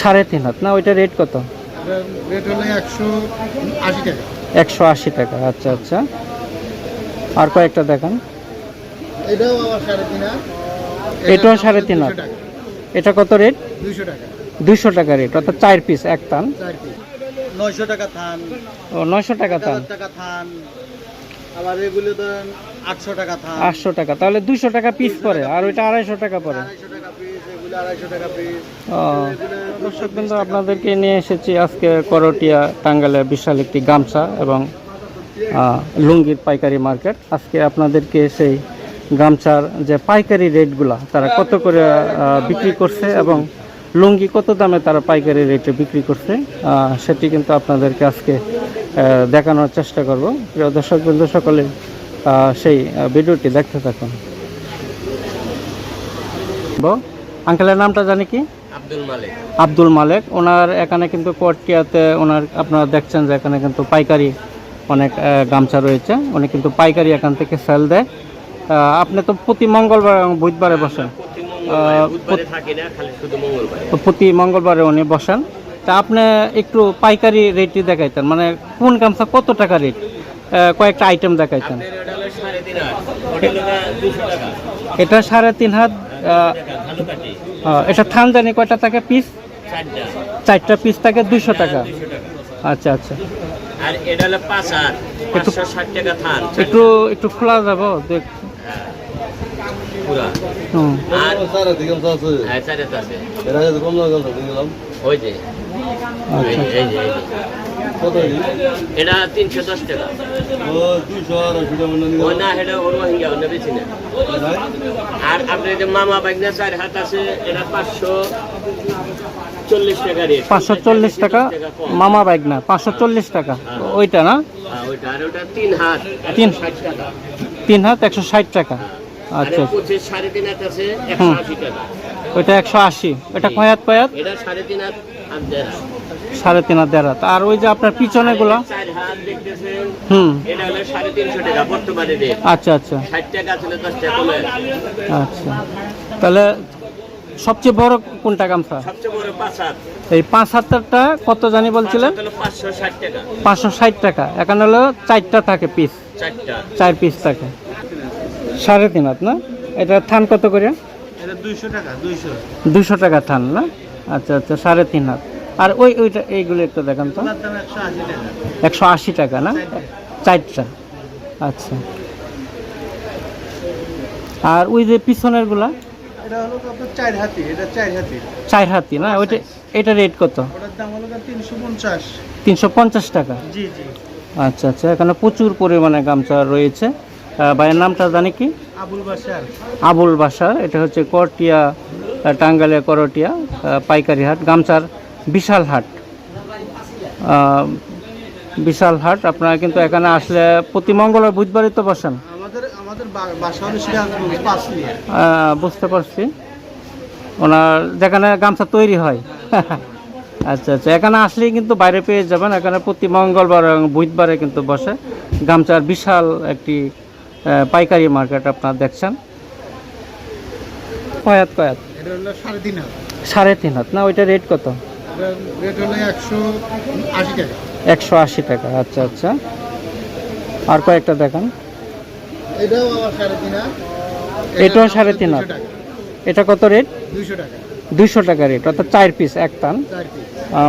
সাড়ে তিন হাত। না ওইটা রেট কত? একশো আশি টাকা। আচ্ছা আচ্ছা। আর কয়েকটা দেখান। এটাও সাড়ে তিন হাত। এটা কত রেট দুইশো টাকা। রেট অর্থাৎ চার পিস এক টান নয়শো টাকা থান। ও নয়শো টাকা টান টাকা থান। আবার এগুলো ধরেন আটশো টাকা থান। আটশো টাকা। তাহলে দুইশো টাকা পিস পড়ে আর ওইটা আড়াইশো টাকা পড়ে। দর্শক আপনাদেরকে নিয়ে এসেছি আজকে করটিয়া টাঙ্গালের বিশাল একটি গামছা এবং লুঙ্গির পাইকারি মার্কেট। আজকে আপনাদেরকে সেই গামছার যে পাইকারি রেটগুলা, তারা কত করে বিক্রি করছে এবং লুঙ্গি কত দামে তারা পাইকারি রেটে বিক্রি করছে সেটি কিন্তু আপনাদেরকে আজকে দেখানোর চেষ্টা করব। প্রিয় দর্শক বন্ধু সকলে সেই ভিডিওটি দেখতে থাকুন। আঙ্কেলের নামটা জানি কি? আব্দুল মালিক। আব্দুল মালেক। ওনার এখানে কিন্তু কোয়াটিয়াতে ওনার আপনারা দেখছেন যে এখানে কিন্তু পাইকারি অনেক গামছা রয়েছে। উনি কিন্তু পাইকারি এখান থেকে সেল দেয়। আপনি তো প্রতি মঙ্গলবার এবং বুধবারে বসেন। প্রতি মঙ্গলবারে। উনি বসেন। তা আপনি একটু পাইকারি রেটই দেখাইতেন। মানে কোন গামছা কত টাকা রেট কয়েকটা আইটেম দেখাইতেন। এটা সাড়ে তিন হাত এটা থান জানি কয়টা থাকে পিস চারটা। পিস থাকে দুইশো টাকা। দুশো টাকা। আচ্ছা আচ্ছা। আর এটা হলো পাঁচ হাজার পাঁচশো ষাট টাকা থান। একটু একটু খোলা যাব দেখ। পুরা। আর হ্যাঁ এটা তিনশো দশ টাকা। ও টাকা মনে না এটা ওর বেশি না। আর আপনার যে মামা বাইকনা চার হাত আছে এটা পাঁচশো চল্লিশ টাকা রেট। পাঁচশো চল্লিশ টাকা মামা বাইক না পাঁচশো চল্লিশ টাকা। ওইটা না? ওইটা আর ওটা তিন হাত তিন। ষাট টাকা। তিন হাত একশো ষাট টাকা। আচ্ছা। পঁচিশ সাড়ে তিন হাত আছে একশো। আশি টাকা। ওইটা একশো আশি। ওইটা কয়াত কয়াত এটা সাড়ে তিন হাত আর দেড় হাত। সাড়ে তিন হাত দেড় হাত আর ওই যে আপনার হাত দেখতেছেন হুম আচ্ছা আচ্ছা। আচ্ছা। তাহলে সবচেয়ে বড় কোনটা গামছা? এই পাঁচ হাজারটা কত জানি বলছিলেন? পাঁচশো ষাট টাকা। এখানে হলো চারটা থাকে পিস চার পিস থাকে। সাড়ে তিন হাত না? এটা থান কত করে? দুইশো দুশো টাকা থান না? আচ্ছা আচ্ছা সাড়ে তিন হাত। আর ওই ওইটা এইগুলো একটু দেখান তো। একশো আশি টাকা না? চারটা। আচ্ছা। আর ওই যে তো আপনার চার হাতি না? ওইটা এটা রেট কত? তিনশো পঞ্চাশ। টাকা? আচ্ছা আচ্ছা। এখানে প্রচুর পরিমাণে গামছা রয়েছে। ভাইয়ের নামটা জানি কি? আবুল বাসার আবুল বাসার এটা হচ্ছে করটিয়া আহ, টাঙ্গাইলের করটিয়া পাইকারি হাট। গামছার বিশাল হাট। বিশাল হাট। আপনারা কিন্তু এখানে আসলে প্রতি মঙ্গলবার বুধবারই তো বসেন? বুঝতে পারছি ওনার যেখানে গামছা তৈরি হয়। আচ্ছা আচ্ছা। এখানে আসলেই কিন্তু বাইরে পেয়ে যাবেন। এখানে প্রতি মঙ্গলবার এবং বুধবারে কিন্তু বসে গামছার বিশাল একটি পাইকারি মার্কেট আপনারা দেখছেন। কয়াত কয়াত? সাড়ে তিন হাজার। সাড়ে তিন হাত না ওইটা রেট কত? রেট হলো একশো আশি টাকা। একশো আশি টাকা আচ্ছা আচ্ছা। আর কয়েকটা দেখান। এটাও সাড়ে তিন এটাও সাড়ে তিন হাত। এটা কত রেট দুইশো টাকা। দুইশো টাকা রেট অর্থাৎ চার পিস এক টান।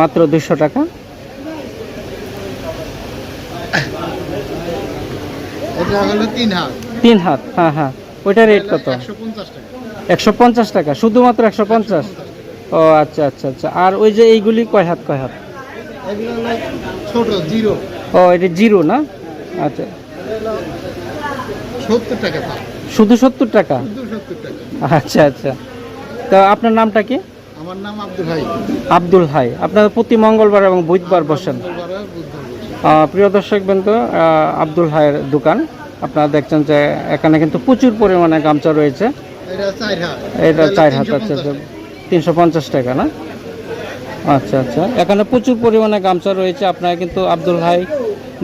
মাত্র দুশো টাকা। তিন হাত। হ্যাঁ হ্যাঁ। ওইটা রেট কত? একশো পঞ্চাশ টাকা শুধুমাত্র একশো পঞ্চাশ? ও আচ্ছা আচ্ছা আচ্ছা। আর ওই যে এইগুলি কয় হাত কয় হাত? ছোট জিরো। ও এটা জিরো না? আচ্ছা। সত্তর টাকা শুধু সত্তর টাকা? আচ্ছা আচ্ছা। তো আপনার নামটা কি? আমার নাম আব্দুল ভাই আব্দুল হাই। আপনার প্রতি মঙ্গলবার এবং বুধবার বসেন। প্রিয় দর্শক বন্ধু আব্দুল হাইয়ের দোকান। আপনারা দেখছেন যে এখানে কিন্তু প্রচুর পরিমাণে গামছা রয়েছে। এটা চার হাত। এটা হলো চার হাত 350 আচ্ছা। টাকা। তিনশো পঞ্চাশ টাকা না? আচ্ছা আচ্ছা। এখানে প্রচুর পরিমাণে গামছা রয়েছে আপনারা কিন্তু আব্দুল হাই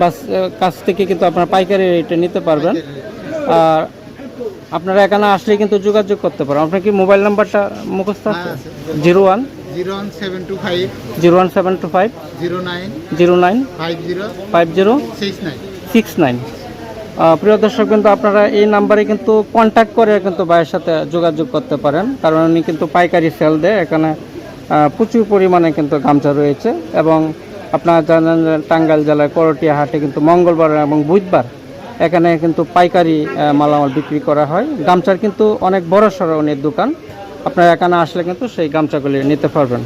বাস কাছ থেকে কিন্তু আপনারা পাইকারি রেটে নিতে পারবেন। আর আপনারা এখানে আসলে কিন্তু যোগাযোগ করতে পারেন। আপনার কি মোবাইল নাম্বারটা মুখস্থ আছে? হ্যাঁ, আছে। Zero one? Zero one seven two five. Zero one seven two five? Zero nine zero nine five zero five zero six nine. Six nine. প্রিয় দর্শক কিন্তু আপনারা এই নাম্বারে কিন্তু কন্ট্যাক্ট করে কিন্তু ভাইয়ের সাথে যোগাযোগ করতে পারেন। কারণ উনি কিন্তু পাইকারি সেল দেয় এখানে প্রচুর পরিমাণে কিন্তু গামছা রয়েছে এবং আপনারা জানেন টাঙ্গাইল জেলায় করটিয়া হাটে কিন্তু মঙ্গলবার এবং বুধবার এখানে কিন্তু পাইকারি মালামাল বিক্রি করা হয়। গামছার কিন্তু অনেক বড় সড়ো উনি দোকান। আপনারা এখানে আসলে কিন্তু সেই গামছাগুলি নিতে পারবেন।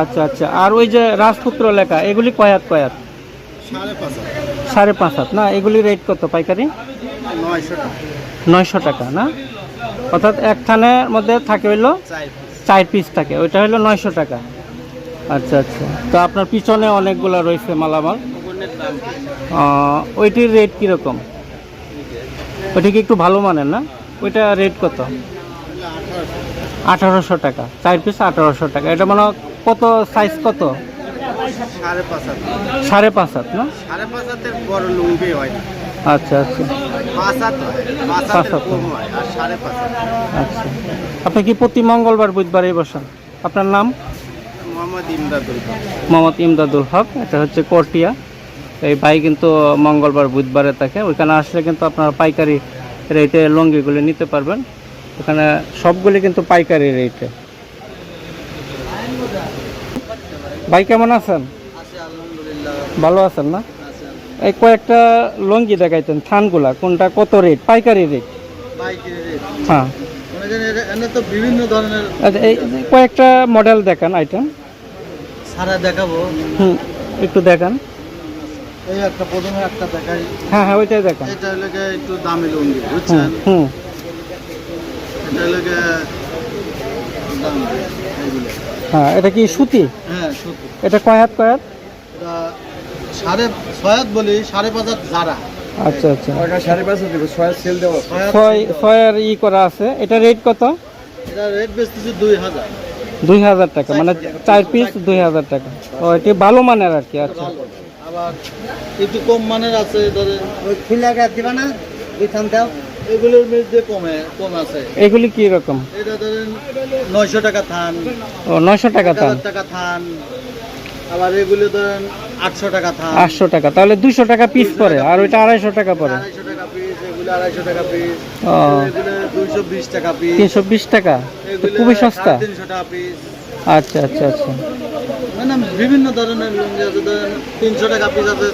আচ্ছা আচ্ছা। আর ওই যে রাজপুত্র লেখা এগুলি কয়াত কয়াত সাড়ে পাঁচ হাত। না এগুলি রেট কত পাইকারি? নয়শো টাকা। না? অর্থাৎ এক থানের মধ্যে থাকে হইল চার পিস থাকে ওইটা হলো নয়শো টাকা। আচ্ছা আচ্ছা। তো আপনার পিছনে অনেকগুলো রয়েছে মালামাল। ওইটির রেট কীরকম? ওইটা কি একটু ভালো মানের না? ওইটা রেট কত? আঠারোশো। টাকা। চার পিস আঠারোশো টাকা। এটা মানে কত সাইজ কত? সাড়ে পাঁচ হাত, না? সাড়ে পাঁচ হাতের বড় লুঙ্গি হয় না আচ্ছা। আচ্ছা আচ্ছা আপনি কি প্রতি মঙ্গলবার বুধবারই বসেন? আপনার নাম? মোহাম্মদ ইমদাদুল হক। এটা হচ্ছে কর্টিয়া। এই ভাই কিন্তু মঙ্গলবার, বুধবারে থাকে। ওইখানে আসলে কিন্তু আপনারা পাইকারি রেটে লুঙ্গিগুলি নিতে পারবেন। ওখানে সবগুলি কিন্তু পাইকারি রেটে। ভাই কেমন আছেন? ভালো আছেন না? এই কয়েকটা লুঙ্গি দেখাইতেন থানগুলা কোনটা কত রেট পাইকারি রেট হ্যাঁ। তো বিভিন্ন ধরনের আচ্ছা এই কয়েকটা মডেল দেখান আইটেম সারা দেখাবো। হুম একটু দেখান। এই একটা প্রথমে একটা দেখাই। হ্যাঁ হ্যাঁ ওইটাই দেখান। এটা হলো একটু দামি লুঙ্গি হুম বুঝছেন? হুম। এটা হলো দাম এইগুলো। হ্যাঁ এটা কি সুতি? হ্যাঁ এটা কয় হাত কয় হাত? এটা সাড়ে ছয় হাত বলি সাড়ে পাঁচ হাত যারা। আচ্ছা আচ্ছা। ওটা সাড়ে পাঁচ হাত দেবো ছয় সেল দেবো ছয় ছয়ের ই করা আছে। এটা রেট কত? এটা রেট বেচতেছি দুই হাজার। দুই হাজার টাকা মানে চার পিস দুই হাজার টাকা। ও এটি ভালো মানের আর কি আচ্ছা। আবার একটু কম মানের আছে ধরেন ওই খুলে গেছে দিবা না? দুই দাও। এগুলোর মধ্যে কমে কম আছে। এগুলি কি রকম? এটা ধরেন নয়শো টাকা থান। ও নয়শো টাকা এক দাম টাকা থান। আবার এগুলো ধরেন আটশো টাকা থান। আটশো টাকা। তাহলে দুশো টাকা পিস পড়ে আর ওইটা আড়াইশো টাকা পড়ে। আড়াইশো টাকা পিস এগুলো আড়াইশো টাকা পিস ও। এগুলো দুইশো বিশ টাকা পিস তিনশো বিশ টাকা? এগুলো খুবই সস্তা। সাড়ে তিনশো টাকা পিস আচ্ছা আচ্ছা আচ্ছা। মানে বিভিন্ন ধরনের লুঙ্গি আছে ধরেন তিনশো টাকা পিস আছে।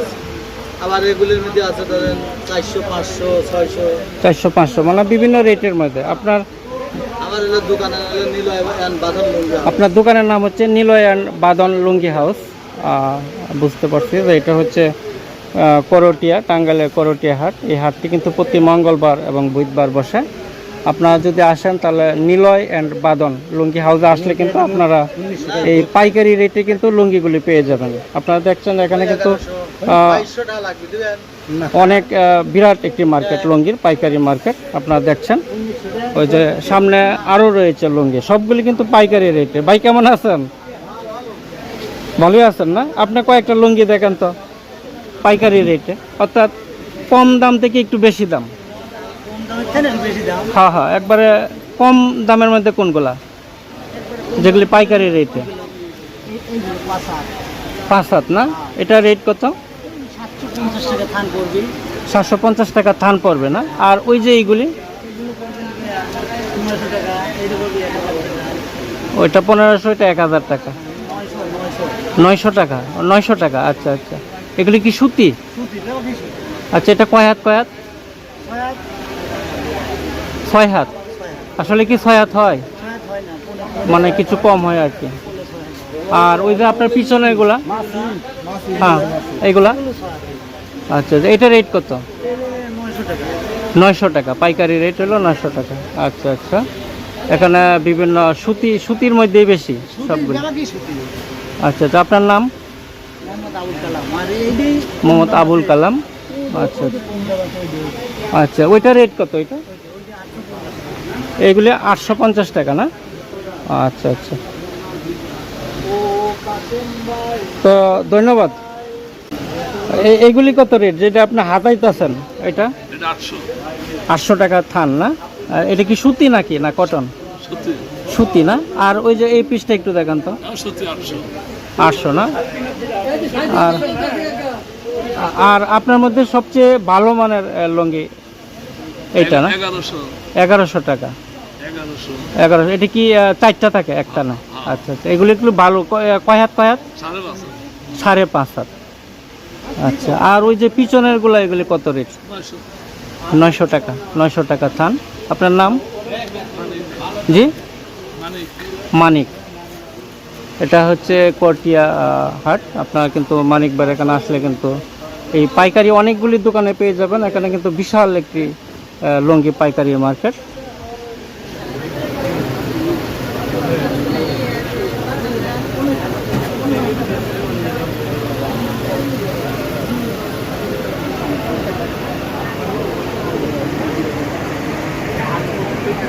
আবার এগুলির মধ্যে আছে ধরেন চারশো পাঁচশো ছয়শো। চারশো পাঁচশো মানে বিভিন্ন রেটের মধ্যে। আপনার লুঙ্গি আপনার দোকানের নাম হচ্ছে নিলয় অ্যান্ড বাদন লুঙ্গি হাউস বুঝতে পারছি যে এটা হচ্ছে করটিয়া টাঙ্গাইলের করটিয়া হাট। এই হাটটি কিন্তু প্রতি মঙ্গলবার এবং বুধবার বসে। আপনারা যদি আসেন, তাহলে নিলয় অ্যান্ড বাদন লুঙ্গি হাউসে আসলে কিন্তু আপনারা এই পাইকারি রেটে কিন্তু লুঙ্গিগুলি পেয়ে যাবেন। আপনারা দেখছেন এখানে কিন্তু অনেক বিরাট একটি মার্কেট লুঙ্গির পাইকারি মার্কেট আপনারা দেখছেন। ওই যে সামনে আরও রয়েছে লুঙ্গি, সবগুলি কিন্তু পাইকারি রেটে ভাই, কেমন আছেন? ভালোই আছেন না? আপনি কয়েকটা লুঙ্গি দেখেন তো, পাইকারি রেটে অর্থাৎ কম দাম থেকে একটু বেশি দাম। হ্যাঁ হ্যাঁ একবারে কম দামের মধ্যে কোনগুলা? যেগুলি পাইকারি রেটে। পাঁচ হাত না? এটা রেট কত? সাতশো পঞ্চাশ টাকা থান পড়বে না? আর ওই যে এইগুলি? ওইটা পনেরোশো এটা এক হাজার টাকা। নয়শো টাকা? নয়শো টাকা আচ্ছা আচ্ছা। এগুলি কি সুতি? সুতি আচ্ছা এটা কয় হাত? কয় হাত? ছয় হাত? আসলে কি ছয় হাত হয়? মানে কিছু কম হয় আর কি। আর ওই যে আপনার পিছনে এগুলা? হ্যাঁ এইগুলা আচ্ছা আচ্ছা, এটা রেট কত? নয়শো টাকা। পাইকারি রেট হলো নয়শো টাকা। আচ্ছা আচ্ছা। এখানে বিভিন্ন সুতি সুতির মধ্যেই বেশি সবগুলো? আচ্ছা আচ্ছা আপনার নাম? মোহাম্মদ আবুল কালাম। মোহাম্মদ আবুল কালাম। আচ্ছা আচ্ছা। ওইটা রেট কত ওইটা এইগুলি আটশো পঞ্চাশ টাকা না? আচ্ছা আচ্ছা। তো ধন্যবাদ। এইগুলি কত রেট? যেটা আপনি হাতাইতেছেন এটা? এটা আটশো। টাকা থান না? এটা কি সুতি নাকি না কটন? সুতি। না? আর ওই যে এই পিসটা একটু দেখান তো। আটশো। না? আর আর আপনার মধ্যে সবচেয়ে ভালো মানের লুঙ্গি এইটা না? এগারোশো। টাকা। এগারোশো। এটা কি চারটা থাকে একটা না? আচ্ছা আচ্ছা। এগুলো একটু ভালো। কয় হাত কয় হাত? সাড়ে পাঁচ হাত। আচ্ছা আর ওই যে পিছনেরগুলো এগুলি কত রেট? নয়শো। টাকা নয়শো টাকা থান। আপনার নাম? জি? মানে মানিক। এটা হচ্ছে কটিয়া হাট। আপনারা কিন্তু মানিকবার এখানে আসলে কিন্তু এই পাইকারি অনেকগুলি দোকানে পেয়ে যাবেন। এখানে কিন্তু বিশাল একটি লুঙ্গি পাইকারি মার্কেট